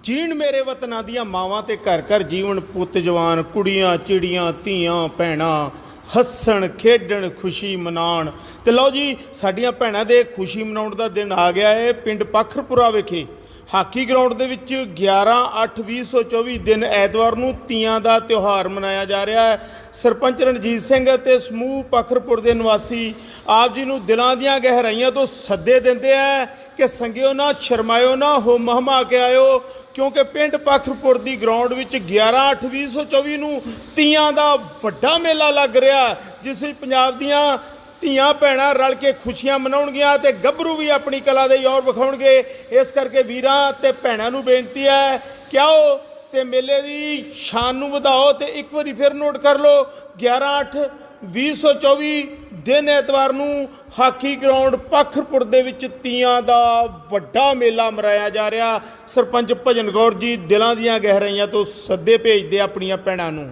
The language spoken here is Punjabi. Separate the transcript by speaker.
Speaker 1: ਜੀਣ ਮੇਰੇ ਵਤਨਾਂ ਦੀਆਂ ਮਾਵਾਂ ਤੇ ਘਰ ਘਰ ਜੀਵਨ ਪੁੱਤ ਜਵਾਨ, ਕੁੜੀਆਂ, ਚਿੜੀਆਂ, ਧੀਆਂ, ਭੈਣਾਂ, ਹੱਸਣ, ਖੇਡਣ, ਖੁਸ਼ੀ ਮਨਾਉਣ। ਤੇ ਲਓ ਜੀ, ਸਾਡੀਆਂ ਭੈਣਾਂ ਦੇ ਖੁਸ਼ੀ ਮਨਾਉਣ ਦਾ ਦਿਨ ਆ ਗਿਆ ਹੈ ਪਿੰਡ ਪਖਰਪੁਰਾ ਵਿਖੇ। ਹਾਕੀ ਗਰਾਊਂਡ ਦੇ ਵਿੱਚ 11 8 2024 ਦਿਨ ਐਤਵਾਰ ਨੂੰ ਤੀਆਂ ਦਾ ਤਿਉਹਾਰ ਮਨਾਇਆ ਜਾ ਰਿਹਾ ਹੈ। ਸਰਪੰਚ ਰਣਜੀਤ ਸਿੰਘ ਅਤੇ ਸਮੂਹ ਪਖਰਪੁਰ ਦੇ ਨਿਵਾਸੀ ਆਪ ਜੀ ਨੂੰ ਦਿਲਾਂ ਦੀਆਂ ਗਹਿਰਾਈਆਂ ਤੋਂ ਸੱਦੇ ਦਿੰਦੇ ਆ। ਕਿ ਸੰਗਿਓ ਨਾ, ਸ਼ਰਮਾਇਓ ਨਾ, ਹੋ ਮਹਮਾ ਕੇ ਆਇਓ, ਕਿਉਂਕਿ ਪਿੰਡ ਪਖਰਪੁਰ ਦੀ ਗਰਾਊਂਡ ਵਿੱਚ 11 8 2024 ਨੂੰ ਤੀਆਂ ਦਾ ਵੱਡਾ ਮੇਲਾ ਲੱਗ ਰਿਹਾ ਜਿਸ ਵਿੱਚ ਪੰਜਾਬ ਦੀਆਂ ਧੀਆਂ ਭੈਣਾਂ ਰਲ ਕੇ ਖੁਸ਼ੀਆਂ ਮਨਾਉਣਗੀਆਂ ਤੇ ਗੱਭਰੂ ਵੀ ਆਪਣੀ ਕਲਾ ਦੇ ਯੋਰ ਵਿਖਾਉਣਗੇ। ਇਸ ਕਰਕੇ ਵੀਰਾਂ ਤੇ ਭੈਣਾਂ ਨੂੰ ਬੇਨਤੀ ਹੈ ਕਿ ਆਓ ਤੇ ਮੇਲੇ ਦੀ ਸ਼ਾਨ ਨੂੰ ਵਧਾਓ ਤੇ ਇੱਕ ਵਾਰੀ ਫਿਰ ਨੋਟ ਕਰ ਲਓ 11 8 2024 ਦਿਨ ਐਤਵਾਰ ਨੂੰ ਹਾਕੀ ਗਰਾਊਂਡ ਪਖਰਪੁਰ ਦੇ ਵਿੱਚ ਤੀਆਂ ਦਾ ਵੱਡਾ ਮੇਲਾ ਮਰਾਇਆ ਜਾ ਰਿਹਾ। ਸਰਪੰਚ ਭਜਨ ਗੌਰ ਜੀ ਦਿਲਾਂ ਦੀਆਂ ਗਹਿਰਾਈਆਂ ਤੋਂ ਸੱਦੇ ਭੇਜਦੇ ਆਪਣੀਆਂ ਭੈਣਾਂ ਨੂੰ।